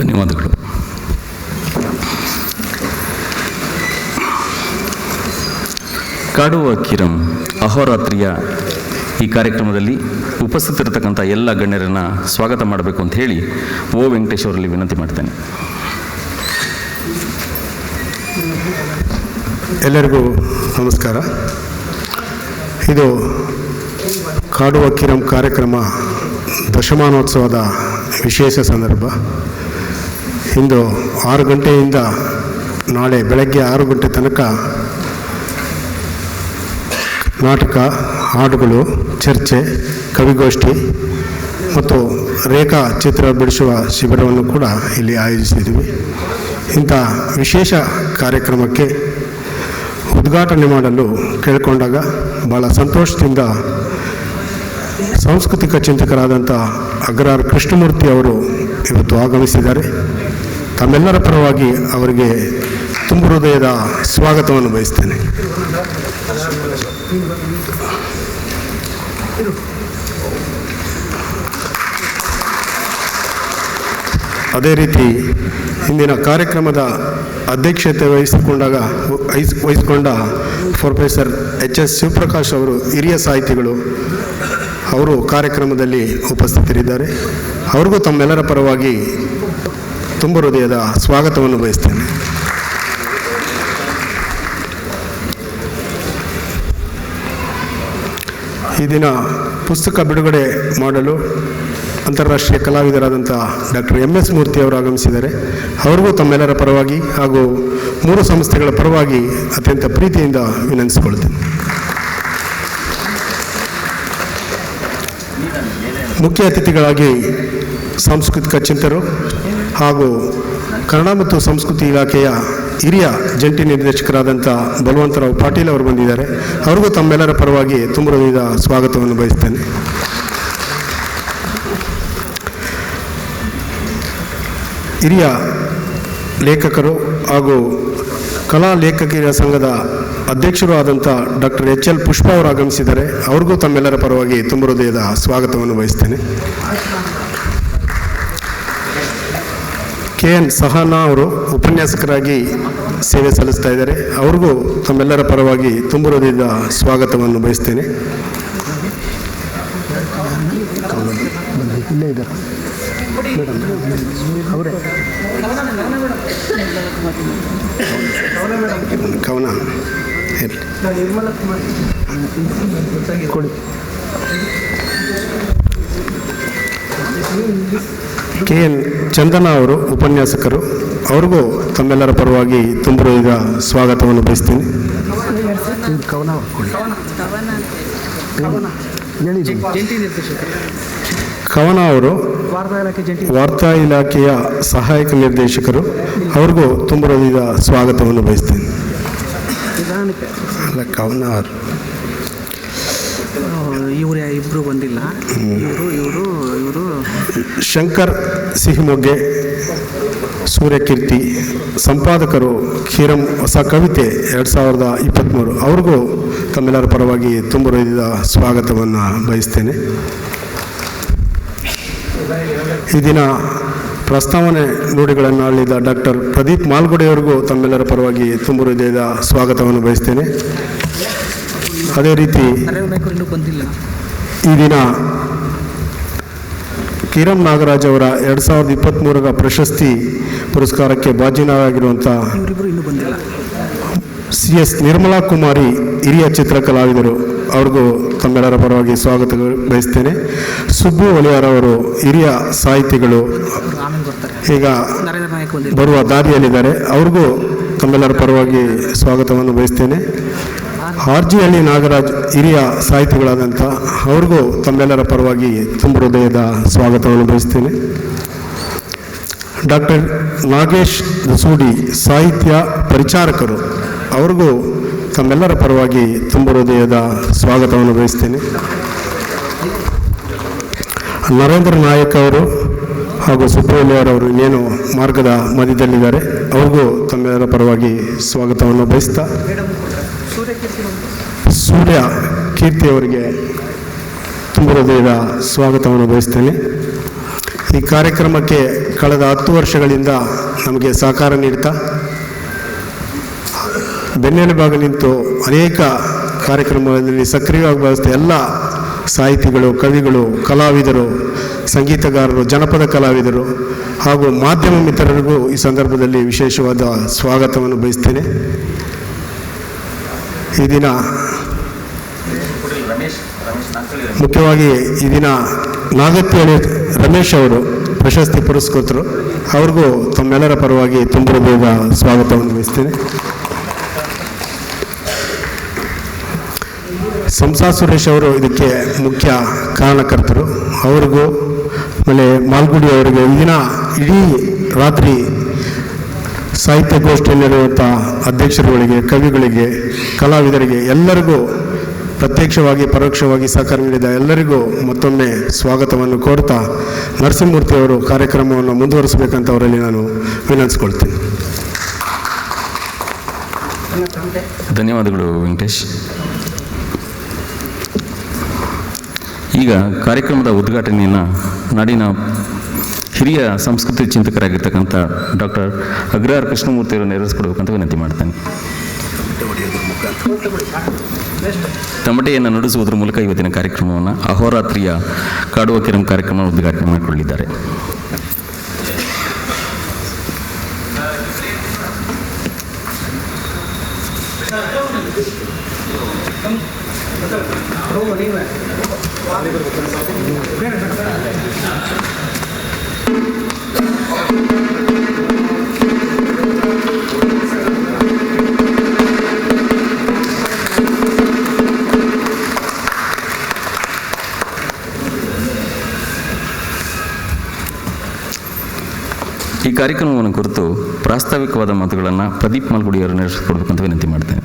ಧನ್ಯವಾದಗಳು. ಕಾಡುವ ಕಿರಂ, ಅಹೋರಾತ್ರಿಯ ಈ ಕಾರ್ಯಕ್ರಮದಲ್ಲಿ ಉಪಸ್ಥಿತರಿರ್ತಕ್ಕಂಥ ಎಲ್ಲ ಗಣ್ಯರನ್ನು ಸ್ವಾಗತ ಮಾಡಬೇಕು ಅಂತ ಹೇಳಿ ಓ ವೆಂಕಟೇಶ್ ಅವರಲ್ಲಿ ವಿನಂತಿ ಮಾಡ್ತೇನೆ. ಎಲ್ಲರಿಗೂ ನಮಸ್ಕಾರ. ಇದು ಕಾಡುವ ಕಿರಂ ಕಾರ್ಯಕ್ರಮ ದಶಮಾನೋತ್ಸವದ ವಿಶೇಷ ಸಂದರ್ಭ. ಇಂದು ಆರು ಗಂಟೆಯಿಂದ ನಾಳೆ ಬೆಳಗ್ಗೆ ಆರು ಗಂಟೆ ತನಕ ನಾಟಕ, ಹಾಡುಗಳು, ಚರ್ಚೆ, ಕವಿಗೋಷ್ಠಿ ಮತ್ತು ರೇಖಾ ಚಿತ್ರ ಬಿಡಿಸುವ ಶಿಬಿರವನ್ನು ಕೂಡ ಇಲ್ಲಿ ಆಯೋಜಿಸಿದ್ದೀವಿ. ಇಂಥ ವಿಶೇಷ ಕಾರ್ಯಕ್ರಮಕ್ಕೆ ಉದ್ಘಾಟನೆ ಮಾಡಲು ಕೇಳಿಕೊಂಡಾಗ ಭಾಳ ಸಂತೋಷದಿಂದ ಸಾಂಸ್ಕೃತಿಕ ಚಿಂತಕರಾದಂಥ ಅಗ್ರಾರ್ ಕೃಷ್ಣಮೂರ್ತಿ ಅವರು ಇವತ್ತು ಆಗಮಿಸಿದ್ದಾರೆ. ತಮ್ಮೆಲ್ಲರ ಪರವಾಗಿ ಅವರಿಗೆ ತುಂಬು ಹೃದಯದ ಸ್ವಾಗತವನ್ನು ಬಯಸ್ತೇನೆ. ಅದೇ ರೀತಿ ಇಂದಿನ ಕಾರ್ಯಕ್ರಮದ ಅಧ್ಯಕ್ಷತೆ ವಹಿಸಿಕೊಂಡಾಗ, ವಹಿಸ್, ವಹಿಸಿಕೊಂಡ ಪ್ರೊಫೆಸರ್ ಎಚ್ ಎಸ್ ಶಿವಪ್ರಕಾಶ್ ಅವರು ಹಿರಿಯ ಸಾಹಿತಿಗಳು, ಅವರು ಕಾರ್ಯಕ್ರಮದಲ್ಲಿ ಉಪಸ್ಥಿತರಿದ್ದಾರೆ. ಅವ್ರಿಗೂ ತಮ್ಮೆಲ್ಲರ ಪರವಾಗಿ ತುಂಬ ಹೃದಯದ ಸ್ವಾಗತವನ್ನು ಬಯಸ್ತೇನೆ. ಈ ದಿನ ಪುಸ್ತಕ ಬಿಡುಗಡೆ ಮಾಡಲು ಅಂತಾರಾಷ್ಟ್ರೀಯ ಕಲಾವಿದರಾದಂಥ ಡಾಕ್ಟರ್ ಎಂ ಎಸ್ ಮೂರ್ತಿ ಅವರು ಆಗಮಿಸಿದ್ದಾರೆ. ಅವರಿಗೂ ತಮ್ಮೆಲ್ಲರ ಪರವಾಗಿ ಹಾಗೂ ಮೂರು ಸಂಸ್ಥೆಗಳ ಪರವಾಗಿ ಅತ್ಯಂತ ಪ್ರೀತಿಯಿಂದ ವಿನಂತಿಸಿಕೊಳ್ತೇನೆ. ಮುಖ್ಯ ಅತಿಥಿಗಳಾಗಿ ಸಾಂಸ್ಕೃತಿಕ ಚಿಂತರು ಹಾಗೂ ಕನ್ನಡ ಮತ್ತು ಸಂಸ್ಕೃತಿ ಇಲಾಖೆಯ ಹಿರಿಯ ಜಂಟಿ ನಿರ್ದೇಶಕರಾದಂಥ ಬಲವಂತರಾವ್ ಪಾಟೀಲ್ ಅವರು ಬಂದಿದ್ದಾರೆ. ಅವ್ರಿಗೂ ತಮ್ಮೆಲ್ಲರ ಪರವಾಗಿ ತುಂಬ ಹೃದಯದ ಸ್ವಾಗತವನ್ನು ಬಯಸ್ತೇನೆ. ಹಿರಿಯ ಲೇಖಕರು ಹಾಗೂ ಕಲಾ ಲೇಖಕಿಯರ ಸಂಘದ ಅಧ್ಯಕ್ಷರು ಆದಂಥ ಡಾಕ್ಟರ್ ಎಚ್ ಎಲ್ ಪುಷ್ಪ ಅವರು ಆಗಮಿಸಿದ್ದಾರೆ. ಅವ್ರಿಗೂ ತಮ್ಮೆಲ್ಲರ ಪರವಾಗಿ ತುಂಬ ಹೃದಯದ ಸ್ವಾಗತವನ್ನು ಬಯಸ್ತೇನೆ. ಎನ್ ಸಹನಾ ಅವರು ಉಪನ್ಯಾಸಕರಾಗಿ ಸೇವೆ ಸಲ್ಲಿಸ್ತಾ ಇದ್ದಾರೆ, ಅವ್ರಿಗೂ ತಮ್ಮೆಲ್ಲರ ಪರವಾಗಿ ತುಂಬುರದಿಂದ ಸ್ವಾಗತವನ್ನು ಬಯಸ್ತೇನೆ. ಕವನ ಕೆ ಎನ್ ಚಂದನ ಅವರು ಉಪನ್ಯಾಸಕರು ಅವ್ರಿಗೂ ತಮ್ಮೆಲ್ಲರ ಪರವಾಗಿ ತುಂಬರು ಈಗ ಸ್ವಾಗತವನ್ನು ಬಯಸ್ತೀನಿ. ಕವನ ಅವರು ವಾರ್ತಾ ಇಲಾಖೆಯ ಸಹಾಯಕ ನಿರ್ದೇಶಕರು ಅವ್ರಿಗೂ ತುಂಬರು ಈಗ ಸ್ವಾಗತವನ್ನು ಬಯಸ್ತೀನಿ. ಕವನ ಅವರು ಇವರು ಇಬ್ಬರು ಬಂದಿಲ್ಲ. ಇವರು ಇವರು ಇವರು. ಶಂಕರ್, ಸಿಹಿಮೊಗ್ಗೆ, ಸೂರ್ಯಕೀರ್ತಿ, ಸಂಪಾದಕರು ಕ್ಷೀರಂ ಹೊಸ ಕವಿತೆ ಎರಡು ಸಾವಿರದ ಇಪ್ಪತ್ತ್ಮೂರು ಅವ್ರಿಗೂ ತಮ್ಮೆಲ್ಲರ ಪರವಾಗಿ ತುಂಬ ಹೃದಯದ ಸ್ವಾಗತವನ್ನು ಬಯಸ್ತೇನೆ. ಈ ದಿನ ಪ್ರಸ್ತಾವನೆ ನುಡಿಗಳನ್ನು ಆಳಿದ ಡಾಕ್ಟರ್ ಪ್ರದೀಪ್ ಮಾಲ್ಗುಡೆಯವರಿಗೂ ತಮ್ಮೆಲ್ಲರ ಪರವಾಗಿ ತುಂಬ ಹೃದಯದ ಸ್ವಾಗತವನ್ನು ಬಯಸ್ತೇನೆ. ಅದೇ ರೀತಿ ಈ ದಿನ ಕಿರಣ್ ನಾಗರಾಜ್ ಅವರ ಎರಡು ಸಾವಿರದ ಇಪ್ಪತ್ತ್ಮೂರರ ಪ್ರಶಸ್ತಿ ಪುರಸ್ಕಾರಕ್ಕೆ ಭಾಜನರಾಗಿರುವಂಥ ಸಿ ಎಸ್ ನಿರ್ಮಲಾ ಕುಮಾರಿ ಹಿರಿಯ ಚಿತ್ರಕಲಾವಿದರು ಅವ್ರಿಗೂ ತಮ್ಮೆಲ್ಲರ ಪರವಾಗಿ ಸ್ವಾಗತ ಬಯಸ್ತೇನೆ. ಸುಬ್ಬು ಒಲಿಯಾರ್ ಅವರು ಹಿರಿಯ ಸಾಹಿತಿಗಳು. ಈಗ ಬರುವ ದಾರಿಯಲ್ಲಿದ್ದಾರೆ. ಅವ್ರಿಗೂ ತಮ್ಮೆಲ್ಲರ ಪರವಾಗಿ ಸ್ವಾಗತವನ್ನು ಬಯಸ್ತೇನೆ. ಆರ್ ಜಿ ಹಳ್ಳಿ ನಾಗರಾಜ್ ಹಿರಿಯ ಸಾಹಿತಿಗಳಾದಂಥ ಅವ್ರಿಗೂ ತಮ್ಮೆಲ್ಲರ ಪರವಾಗಿ ತುಂಬ ಹೃದಯದ ಸ್ವಾಗತವನ್ನು ಬಯಸ್ತೇನೆ. ಡಾಕ್ಟರ್ ನಾಗೇಶ್ ದಸೂಡಿ ಸಾಹಿತ್ಯ ಪರಿಚಾರಕರು, ಅವ್ರಿಗೂ ತಮ್ಮೆಲ್ಲರ ಪರವಾಗಿ ತುಂಬ ಹೃದಯದ ಸ್ವಾಗತವನ್ನು ಬಯಸ್ತೇನೆ. ನರೇಂದ್ರ ನಾಯಕ್ ಅವರು ಹಾಗೂ ಸುಬ್ರಹ್ಮಣ್ಯವರವರು ಇನ್ನೇನು ಮಾರ್ಗದ ಮಧ್ಯದಲ್ಲಿದ್ದಾರೆ, ಅವ್ರಿಗೂ ತಮ್ಮೆಲ್ಲರ ಪರವಾಗಿ ಸ್ವಾಗತವನ್ನು ಬಯಸ್ತಾ ಸೂರ್ಯ ಕೀರ್ತಿಯವರಿಗೆ ತುಂಬ ಹೃದಯದ ಸ್ವಾಗತವನ್ನು ಬಯಸ್ತೇನೆ. ಈ ಕಾರ್ಯಕ್ರಮಕ್ಕೆ ಕಳೆದ ಹತ್ತು ವರ್ಷಗಳಿಂದ ನಮಗೆ ಸಹಕಾರ ನೀಡ್ತಾ ಬೆನ್ನೆಲುಬಾಗಿ ನಿಂತು ಅನೇಕ ಕಾರ್ಯಕ್ರಮಗಳಲ್ಲಿ ಸಕ್ರಿಯವಾಗಿ ಬಯಸಿದ ಎಲ್ಲ ಸಾಹಿತಿಗಳು, ಕವಿಗಳು, ಕಲಾವಿದರು, ಸಂಗೀತಗಾರರು, ಜನಪದ ಕಲಾವಿದರು ಹಾಗೂ ಮಾಧ್ಯಮ ಮಿತ್ರರಿಗೂ ಈ ಸಂದರ್ಭದಲ್ಲಿ ವಿಶೇಷವಾದ ಸ್ವಾಗತವನ್ನು ಬಯಸ್ತೇನೆ. ಈ ದಿನ ಮುಖ್ಯವಾಗಿ ಈ ದಿನ ನಾಗತಿಹಳ್ಳಿ ರಮೇಶ್ ಅವರು ಪ್ರಶಸ್ತಿ ಪುರಸ್ಕೃತರು. ಅವ್ರಿಗೂ ತಮ್ಮೆಲ್ಲರ ಪರವಾಗಿ ತುಂಬ ಹೃದಯದ ಸ್ವಾಗತವನ್ನು ವಹಿಸ್ತೇನೆ. ಸಂಸಾ ಸುರೇಶ್ ಅವರು ಇದಕ್ಕೆ ಮುಖ್ಯ ಕಾರಣಕರ್ತರು. ಅವ್ರಿಗೂ ಆಮೇಲೆ ಮಾಲ್ಗುಡಿ ಅವರಿಗೆ ದಿನ ಇಡೀ ರಾತ್ರಿ ಸಾಹಿತ್ಯ ಗೋಷ್ಠಿಯಲ್ಲಿರುವಂಥ ಅಧ್ಯಕ್ಷರುಗಳಿಗೆ, ಕವಿಗಳಿಗೆ, ಕಲಾವಿದರಿಗೆ ಎಲ್ಲರಿಗೂ ಪ್ರತ್ಯಕ್ಷವಾಗಿ, ಪರೋಕ್ಷವಾಗಿ ಸಹಕಾರ ನೀಡಿದ ಎಲ್ಲರಿಗೂ ಮತ್ತೊಮ್ಮೆ ಸ್ವಾಗತವನ್ನು ಕೋರ್ತಾ ನರಸಿಂಹಮೂರ್ತಿಯವರು ಕಾರ್ಯಕ್ರಮವನ್ನು ಮುಂದುವರಿಸಬೇಕಂತ ಅವರಲ್ಲಿ ನಾನು ವಿನಂತಿಸ್ಕೊಳ್ತೀನಿ. ಧನ್ಯವಾದಗಳು ವೆಂಕಟೇಶ್. ಈಗ ಕಾರ್ಯಕ್ರಮದ ಉದ್ಘಾಟನೆಯನ್ನು ನಾಡಿನ ಹಿರಿಯ ಸಂಸ್ಕೃತಿ ಚಿಂತಕರಾಗಿರ್ತಕ್ಕಂಥ ಡಾಕ್ಟರ್ ಅಗ್ರಹಾರ ಕೃಷ್ಣಮೂರ್ತಿಯವರು ನೆರವೇರಿಸ್ಕೊಡ್ಬೇಕಂತ ವಿನಂತಿ ಮಾಡ್ತೇನೆ. ತಮಟೆಯನ್ನು ನುಡಿಸುವುದರ ಮೂಲಕ ಇವತ್ತಿನ ಕಾರ್ಯಕ್ರಮವನ್ನು ಅಹೋರಾತ್ರಿಯ ಕಾಡುವ ಕಿರಂ ಕಾರ್ಯಕ್ರಮ ಉದ್ಘಾಟನೆ ಮಾಡಿಕೊಳ್ಳಿದ್ದಾರೆ ಈ ಕಾರ್ಯಕ್ರಮವನ್ನು ಕುರಿತು ಪ್ರಾಸ್ತಾವಿಕವಾದ ಮಾತುಗಳನ್ನು ಪ್ರದೀಪ್ ಮಾಲ್ಗುಡಿಯವರು ನಡೆಸಿಕೊಡ್ಬೇಕಂತ ವಿನಂತಿ ಮಾಡ್ತೇನೆ.